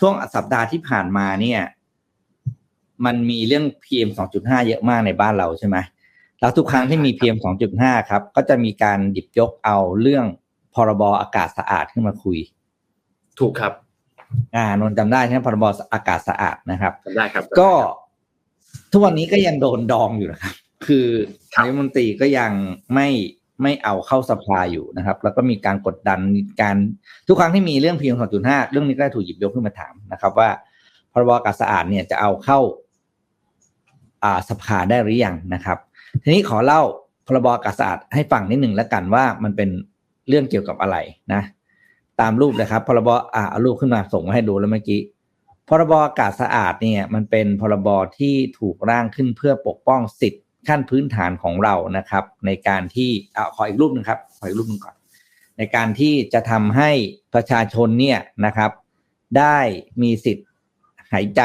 ช่วงสัปดาห์ที่ผ่านมาเนี่ย มันมีเรื่อง PM 2.5 เยอะมากในบ้านเราใช่ไหมแล้วทุกครั้งที่มี PM 2.5 ครับ ก็จะมีการหยิบยกเอาเรื่องพรบอากาศสะอาดขึ้นมาคุย ถูกครับ อ่านนท์จำได้ใช่ไหมพรบอากาศสะอาดนะครับจำได้ครับ ก็ทุกวันนี้ก็ยังโดนดองอยู่นะครับ คือครับนายกรัฐมนตรีก็ยังไม่ ไม่เอาเข้าสภาอยู่นะครับ แล้วก็มีการกดดันมีการทุกครั้งที่มีเรื่องพีเอ็มสองจุดห้าเรื่องนี้ก็ถูกหยิบยกขึ้นมาถามนะครับ ว่าพรบอากาศสะอาดเนี่ยจะเอาเข้าอ่าสภาได้หรือยังนะครับ ทีนี้ขอเล่าพรบอากาศสะอาดให้ฟังนิดหนึ่งแล้วกันว่ามันเป็นเรื่องเกี่ยวกับอะไรนะ ตามรูปนะครับ พรบอ่าเอารูปขึ้นมาส่งมาให้ดูแล้วเมื่อกี้พรบอากาศสะอาดเนี่ยมันเป็นพรบที่ถูกร่างขึ้นเพื่อปกป้องสิทธิ ขั้นพื้นฐานของเรานะครับ ในการที่อ่าขออีกรูปหนึ่งครับขออีกรูปหนึ่งก่อน ในการที่จะทำให้ประชาชนเนี่ยนะครับ ได้มีสิทธิ์หายใจ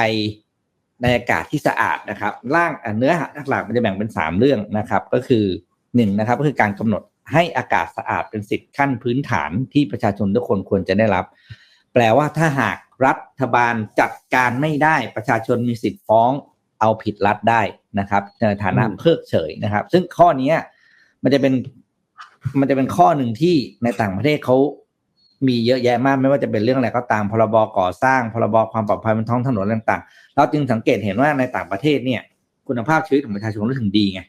ในอากาศที่สะอาดนะครับ ร่างเนื้อหาหลักมันจะแบ่งเป็นสามเรื่องนะครับ ก็คือหนึ่งนะครับก็คือการกำหนดให้อากาศสะอาดเป็นสิทธิ์ขั้นพื้นฐานที่ประชาชนทุกคนควรจะได้รับ แปลว่าถ้าหากรัฐบาลจัดการไม่ได้ประชาชนมีสิทธิ์ฟ้อง เอาผิดรัฐได้นะครับในฐานะอืมเพิกเฉยนะครับ ซึ่งข้อเนี้ยมันจะเป็นมันจะเป็นข้อหนึ่งที่ในต่างประเทศเขามีเยอะแยะมากไม่ว่าจะเป็นเรื่องอะไรก็ตามพรบก่อสร้างพรบความปลอดภัยบนท้องถนนอะไรต่างๆ เราจึงสังเกตเห็นว่าในต่างประเทศเนี่ย คุณภาพชีวิตของประชาชนรู้ถึงดีไง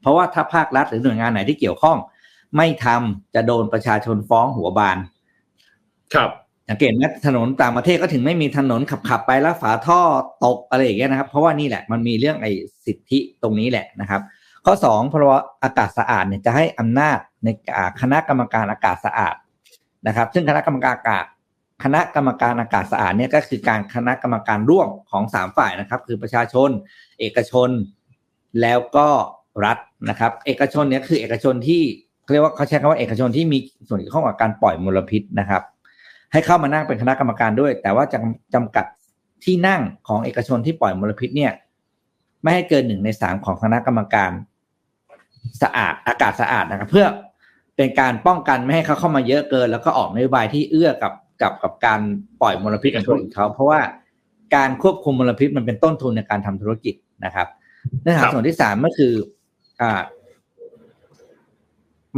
เพราะว่าถ้าภาครัฐหรือหน่วยงานไหนที่เกี่ยวข้อง ไม่ทำจะโดนประชาชนฟ้องหัวบาน ครับ สังเกตไหมถนนต่างประเทศก็ถึงไม่มีถนนขับขับไปแล้วฝาท่อตกอะไรอย่างเงี้ยนะครับ เพราะว่านี่แหละมันมีเรื่องไอ้สิทธิตรงนี้แหละนะครับ ข้อสองพรบอากาศสะอาดเนี่ยจะให้อำนาจในคณะกรรมการอากาศสะอาดนะครับ ซึ่งคณะกรรมการอากาศคณะกรรมการอากาศสะอาดเนี่ยก็คือการคณะกรรมการร่วมของสามฝ่ายนะครับ คือประชาชน เอกชน แล้วก็รัฐนะครับ เอกชนเนี่ยคือเอกชนที่เขาเรียกว่าเขาใช้คำว่าเอกชนที่มีส่วนเกี่ยวข้องกับการปล่อยมลพิษนะครับ ให้เข้ามานั่งเป็นคณะกรรมการด้วย แต่ว่าจะจำกัดที่นั่งของเอกชนที่ปล่อยมลพิษเนี่ย ไม่ให้เกินหนึ่งในสามของคณะกรรมการสะอาดอากาศสะอาดนะครับ เพื่อเป็นการป้องกันไม่ให้เขาเข้ามาเยอะเกิน แล้วก็ออกนโยบายที่เอื้อกับกับกับการปล่อยมลพิษของคนอื่นเขาเพราะว่าการควบคุมมลพิษมันเป็นต้นทุนในการทำธุรกิจนะครับเนื้อหาส่วนที่สามก็คืออ่า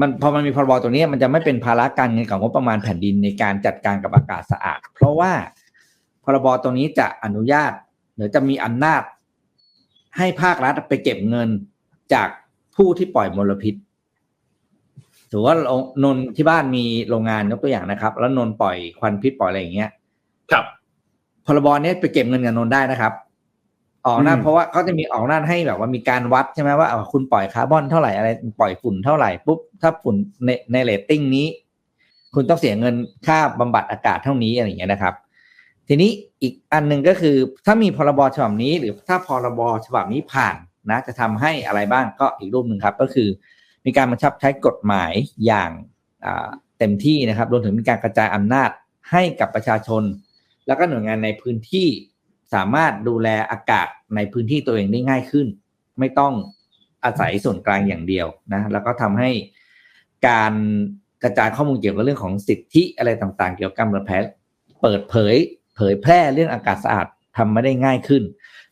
มันพอมันมีพรบตัวนี้มันจะไม่เป็นภาระการเงินของงบประมาณแผ่นดินในการจัดการกับอากาศสะอาด เพราะว่าพรบตัวนี้จะอนุญาต หรือจะมีอำนาจ ให้ภาครัฐไปเก็บเงินจากผู้ที่ปล่อยมลพิษถือว่าโรงนนท์ที่บ้านมีโรงงานยกตัวอย่างนะครับ แล้วนนท์ปล่อยควันพิษปล่อยอะไรอย่างเงี้ย ครับพรบเนี้ยไปเก็บเงินกับนนท์ได้นะครับ ออกหน้าอืมเพราะว่าเขาจะมีออกหน้าให้แบบว่ามีการวัดใช่ไหมว่าอ่าคุณปล่อยคาร์บอนเท่าไหร่อะไรปล่อยฝุ่นเท่าไหร่ปุ๊บถ้าฝุ่นในในเรตติ้งนี้ คุณต้องเสียเงินค่าบำบัดอากาศเท่านี้อะไรอย่างเงี้ยนะครับ ทีนี้อีกอันหนึ่งก็คือถ้ามีพรบฉบับนี้ หรือถ้าพรบฉบับนี้ผ่านนะจะทำให้อะไรบ้างก็อีกรูปหนึ่งครับ ก็คือ มีการบังคับใช้กฎหมายอย่างอ่าเต็มที่นะครับรวมถึงมีการกระจายอำนาจให้กับประชาชน แล้วก็หน่วยงานในพื้นที่ สามารถดูแลอากาศในพื้นที่ตัวเองได้ง่ายขึ้น ไม่ต้องอาศัยส่วนกลางอย่างเดียวนะแล้วก็ทำให้การกระจายข้อมูลเกี่ยวกับเรื่องของสิทธิอะไรต่างๆ เกี่ยวกับการเปิดเผเปิดเผย เผยแพร่เรื่องอากาศสะอาดทำไม่ได้ง่ายขึ้น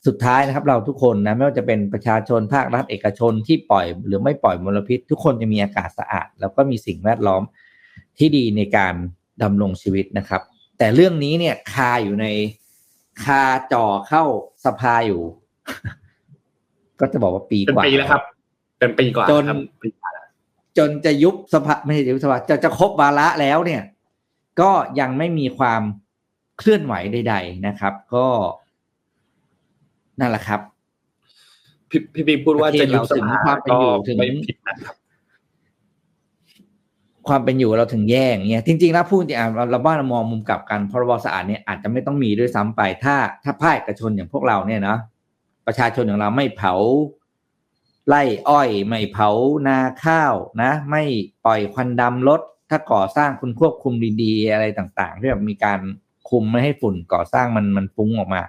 สุดท้ายนะครับ เราทุกคนนะไม่ว่าจะเป็นประชาชนภาครัฐเอกชนที่ปล่อยหรือไม่ปล่อยมลพิษ ทุกคนจะมีอากาศสะอาด แล้วก็มีสิ่งแวดล้อมที่ดีในการดำรงชีวิตนะครับ แต่เรื่องนี้เนี่ยคาอยู่ใน คาจ่อเข้าสภาอยู่ ก็จะบอกว่าปีเป็นกว่าปีแล้วครับ เป็นปีกว่าจนครับปีกว่าแล้วจนจะยุบสภาไม่ใช่ยุบสภาจะจะครบวาระแล้วเนี่ย ก็ยังไม่มีความเคลื่อนไหวใด ๆนะครับ ก็ นั่นแหละครับ พี่พี่ปิ๊กพูดว่าจะยุบสภาประเทศเราถึงความเป็นอยู่ถึงไม่ผิดนะครับ ความเป็นอยู่เราถึงแย่อย่างเงี้ยจริงๆแล้วพูดจริงเราบ้านเรามองมุมกลับกันพรบสะอาดเนี่ยอาจจะไม่ต้องมีด้วยซ้ำไป ถ้าถ้าภาคเอกชนอย่างพวกเราเนี่ยเนาะประชาชนอย่างเราไม่เผาไล่อ้อยไม่เผานาข้าวนะ ไม่ปล่อยควันดำรถถ้าก่อสร้างคุณควบคุมดีๆ อะไรต่างๆที่แบบมีการคุมไม่ให้ฝุ่นก่อสร้างมันมันฟุ้งออกมา